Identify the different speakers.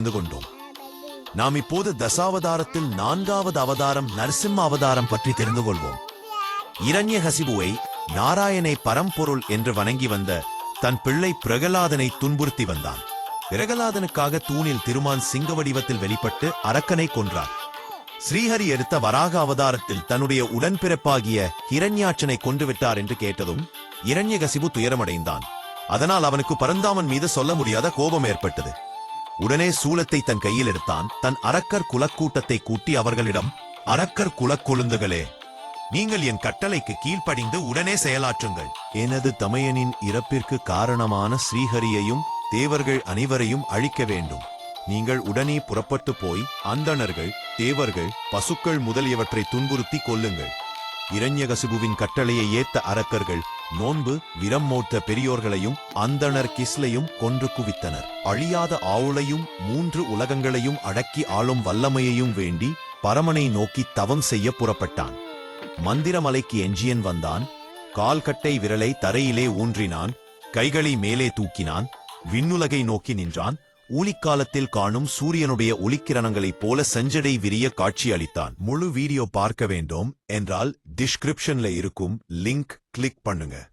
Speaker 1: தெரிந்து கொண்டோம். நாம் இப்போது தசாவதாரத்தில் நான்காவது அவதாரம் நரசிம்ம அவதாரம் பற்றி தெரிந்து கொள்வோம். இரண்யகசிபுவை நாராயணை பரம்பொருள் என்று வணங்கி வந்த தன் பிள்ளை பிரகலாதனை துன்புறுத்தி வந்தான். பிரகலாதனுக்காக தூணில் திருமான் சிங்க வடிவத்தில் வெளிப்பட்டு அரக்கனை கொன்றார் ஸ்ரீஹரி எடுத்த வராக அவதாரத்தில் தன்னுடைய உடன்பிறப்பாகிய ஹிரண்யாட்சனை கொண்டு விட்டார் என்று கேட்டதும் இரண்யகசிபு துயரமடைந்தான். அதனால் அவனுக்கு பரந்தாமன் மீது சொல்ல முடியாத கோபம் ஏற்பட்டது. உடனே சூலத்தை தன் கையில் எடுத்தான். தன் அரக்கர் குலக்கூட்டத்தை கூட்டி அவர்களிடம் அரக்கர் குலக்கொழுந்துகளே நீங்கள் என் கட்டளைக்கு கீழ்ப்படிந்து உடனே செயலாற்றுங்கள். எனது தமையனின் இறப்பிற்கு காரணமான ஸ்ரீஹரியையும் தேவர்கள் அனைவரையும் அழிக்க வேண்டும். நீங்கள் உடனே புறப்பட்டு போய் அந்தணர்கள் தேவர்கள் பசுக்கள் முதலியவற்றை துன்புறுத்தி கொள்ளுங்கள் இரண்யகசிபுவின் கட்டளையை ஏத்த அரக்கர்கள் நோன்பு விரம் மோட்ட பெரியோர்களையும் அந்தணர் கிஸ்லையும் கொன்று குவித்தனர். அழியாத ஆவுளையும் மூன்று உலகங்களையும் அடக்கி ஆளும் வல்லமையையும் வேண்டி பரமனை நோக்கி தவம் செய்ய புறப்பட்டான். மந்திரமலைக்கு எஞ்சியன் வந்தான். கால்கட்டை விரலை தரையிலே ஊன்றினான். கைகளை மேலே தூக்கினான். விண்ணுலகை நோக்கி நின்றான். ஊழிக்காலத்தில் காணும் சூரியனுடைய ஒளிக்கிரணங்களைப் போல செஞ்சடை விரிய காட்சி அளித்தான். முழு வீடியோ பார்க்க வேண்டும் என்றால் டிஸ்கிரிப்ஷன்ல இருக்கும் லிங்க் கிளிக் பண்ணுங்க.